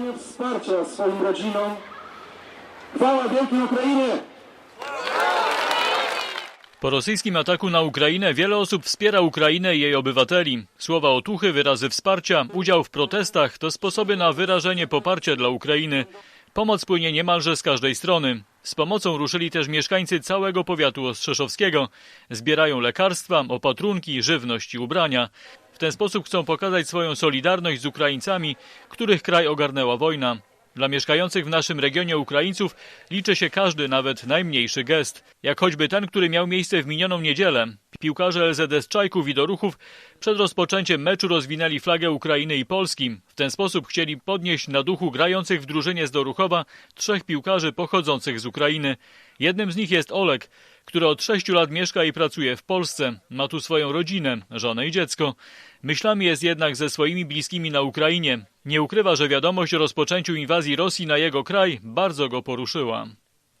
przekazania wsparcia swoim rodzinom. Chwała wielkiej Ukrainie! Po rosyjskim ataku na Ukrainę wiele osób wspiera Ukrainę i jej obywateli. Słowa otuchy, wyrazy wsparcia, udział w protestach to sposoby na wyrażenie poparcia dla Ukrainy. Pomoc płynie niemalże z każdej strony. Z pomocą ruszyli też mieszkańcy całego powiatu ostrzeszowskiego. Zbierają lekarstwa, opatrunki, żywność i ubrania. Ten sposób chcą pokazać swoją solidarność z Ukraińcami, których kraj ogarnęła wojna. Dla mieszkających w naszym regionie Ukraińców liczy się każdy, nawet najmniejszy gest. Jak choćby ten, który miał miejsce w minioną niedzielę. Piłkarze LZS Czajków i Doruchów przed rozpoczęciem meczu rozwinęli flagę Ukrainy i Polski. W ten sposób chcieli podnieść na duchu grających w drużynie z Doruchowa trzech piłkarzy pochodzących z Ukrainy. Jednym z nich jest Olek, który od sześciu lat mieszka i pracuje w Polsce. Ma tu swoją rodzinę, żonę i dziecko. Myślami jest jednak ze swoimi bliskimi na Ukrainie. Nie ukrywa, że wiadomość o rozpoczęciu inwazji Rosji na jego kraj bardzo go poruszyła.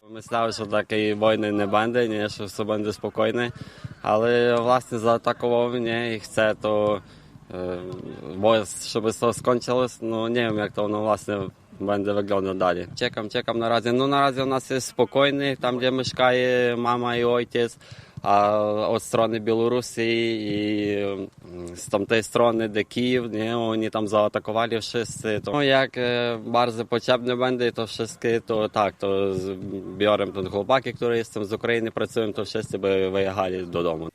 Myślałem, що такої війни не буде, ні, що все буде спокійно. Але власне заатакував мене і chce to, е, бо щоб все скончилось, ну не wiem як то będę wyglądał dalej. Ciekam, ciekam na razie. No na razie u nas jest spokojny, tam gdzie mieszkają mama i ojciec, a od strony Białorusi i z tamtej strony, де Київ, не, вони там зааtakowali wszyscy. To, no jak bardzo potrzebne będę, to wszystkie, to tak, to biorę ten chłopaki, które jestem z Ukrainy, pracują, to wszyscy by wyjechali do domu.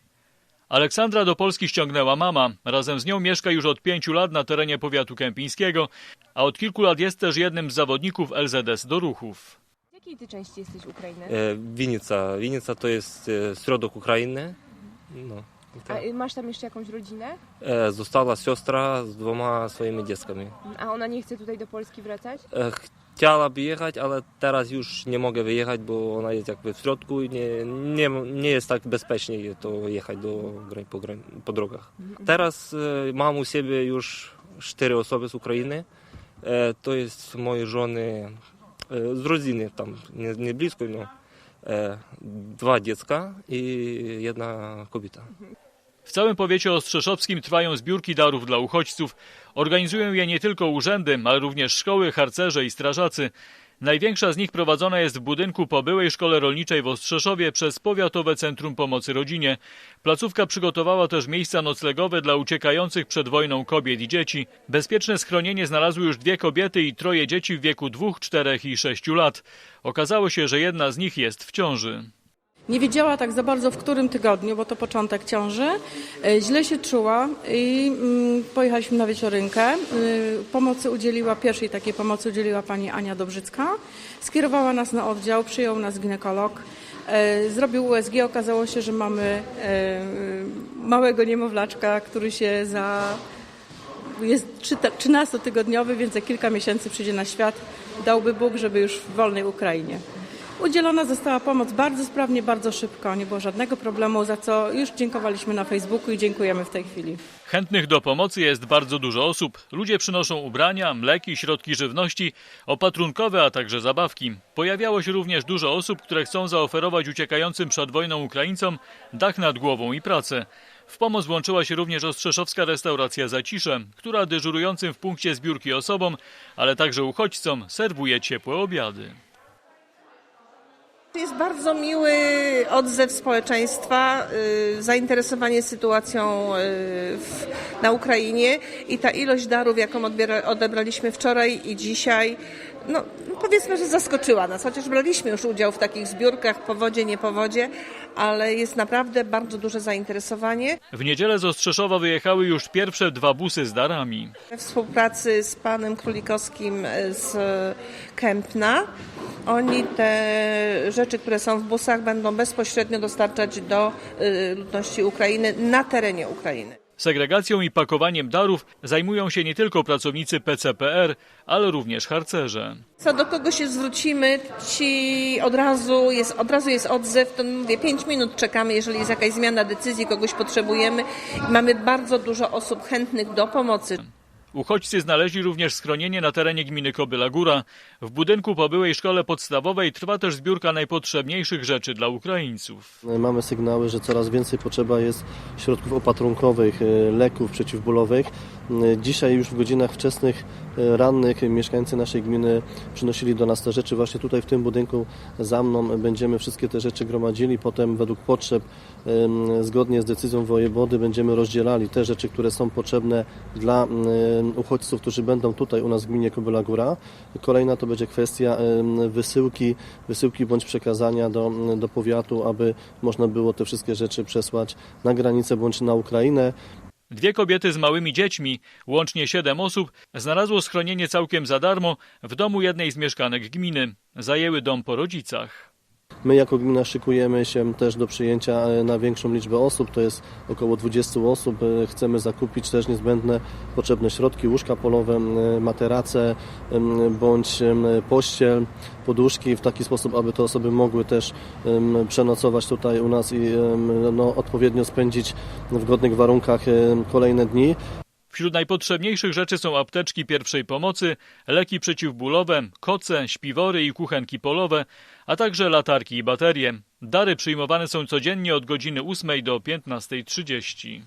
Aleksandra do Polski ściągnęła mama. Razem z nią mieszka już od pięciu lat na terenie powiatu kępińskiego, a od kilku lat jest też jednym z zawodników LZS Doruchów. Z jakiej ty części jesteś Ukrainy? E, Winica. Winica to jest e, środek Ukrainy. No. A tak. y, masz tam jeszcze jakąś rodzinę? E, Została siostra z dwoma swoimi dzieckami. A ona nie chce tutaj do Polski wracać? E, Chciałaby jechać, ale teraz już nie mogę wyjechać, bo ona jest jakby w środku i nie, nie, nie jest tak bezpiecznie to jechać do, grań- po, grań- po drogach. Teraz e, mam u siebie już cztery osoby z Ukrainy. E, To jest moje żony e, z rodziny, tam nie, nie blisko, no. E, Dwa dziecka i jedna kobieta. W całym powiecie ostrzeszowskim trwają zbiórki darów dla uchodźców. Organizują je nie tylko urzędy, ale również szkoły, harcerze i strażacy. Największa z nich prowadzona jest w budynku po byłej szkole rolniczej w Ostrzeszowie przez Powiatowe Centrum Pomocy Rodzinie. Placówka przygotowała też miejsca noclegowe dla uciekających przed wojną kobiet i dzieci. Bezpieczne schronienie znalazły już dwie kobiety i troje dzieci w wieku dwóch, czterech i sześciu lat. Okazało się, że jedna z nich jest w ciąży. Nie wiedziała tak za bardzo w którym tygodniu, bo to początek ciąży. E, Źle się czuła i mm, pojechaliśmy na wieczorynkę. Y, Pomocy udzieliła, pierwszej takiej pomocy udzieliła pani Ania Dobrzycka. Skierowała nas na oddział, przyjął nas ginekolog. E, Zrobił USG, okazało się, że mamy e, małego niemowlaczka, który się za jest trzyta- 13-tygodniowy, więc za kilka miesięcy przyjdzie na świat. Dałby Bóg, żeby już w wolnej Ukrainie. Udzielona została pomoc bardzo sprawnie, bardzo szybko. Nie było żadnego problemu, za co już dziękowaliśmy na Facebooku i dziękujemy w tej chwili. Chętnych do pomocy jest bardzo dużo osób. Ludzie przynoszą ubrania, mleki, środki żywności, opatrunkowe, a także zabawki. Pojawiało się również dużo osób, które chcą zaoferować uciekającym przed wojną Ukraińcom dach nad głową i pracę. W pomoc włączyła się również ostrzeszowska restauracja Zacisze, która dyżurującym w punkcie zbiórki osobom, ale także uchodźcom serwuje ciepłe obiady. Jest bardzo miły odzew społeczeństwa, y, zainteresowanie sytuacją y, w, na Ukrainie i ta ilość darów, jaką odbiera, odebraliśmy wczoraj i dzisiaj, no no powiedzmy, że zaskoczyła nas, chociaż braliśmy już udział w takich zbiórkach po wodzie, nie po wodzie, ale jest naprawdę bardzo duże zainteresowanie. W niedzielę z Ostrzeszowa wyjechały już pierwsze dwa busy z darami. We współpracy z panem Królikowskim z Kępna. Oni te rzeczy, które są w busach, będą bezpośrednio dostarczać do y, ludności Ukrainy na terenie Ukrainy. Segregacją i pakowaniem darów zajmują się nie tylko pracownicy PCPR, ale również harcerze. Co do kogo się zwrócimy, ci od razu jest, od razu jest odzew, to mówię, 5 minut czekamy, jeżeli jest jakaś zmiana decyzji, kogoś potrzebujemy. Mamy bardzo dużo osób chętnych do pomocy. Uchodźcy znaleźli również schronienie na terenie gminy Kobyla Góra. W budynku po byłej szkole podstawowej trwa też zbiórka najpotrzebniejszych rzeczy dla Ukraińców. Mamy sygnały, że coraz więcej potrzeba jest środków opatrunkowych, e, leków przeciwbólowych. Dzisiaj już w godzinach wczesnych e, rannych mieszkańcy naszej gminy przynosili do nas te rzeczy. Właśnie tutaj w tym budynku za mną będziemy wszystkie te rzeczy gromadzili. Potem według potrzeb, em, zgodnie z decyzją wojewody, będziemy rozdzielali te rzeczy, które są potrzebne dla uchodźców, którzy będą tutaj u nas w gminie Kobyla Góra. Kolejna to będzie kwestia wysyłki, wysyłki bądź przekazania do, do powiatu, aby można było te wszystkie rzeczy przesłać na granicę bądź na Ukrainę. Dwie kobiety z małymi dziećmi, łącznie siedem osób, znalazło schronienie całkiem za darmo w domu jednej z mieszkanek gminy. Zajęły dom po rodzicach. My jako gmina szykujemy się też do przyjęcia e, na większą liczbę osób, to jest około 20 osób. E, Chcemy zakupić też niezbędne potrzebne środki, łóżka polowe, materace bądź pościel, poduszki w taki sposób, aby te osoby mogły też przenocować tutaj u nas i no, odpowiednio spędzić w godnych warunkach em, kolejne dni. Wśród najpotrzebniejszych rzeczy są apteczki pierwszej pomocy, leki przeciwbólowe, koce, śpiwory i kuchenki polowe, a także latarki i baterie. Dary przyjmowane są codziennie od godziny 8 do 15.30.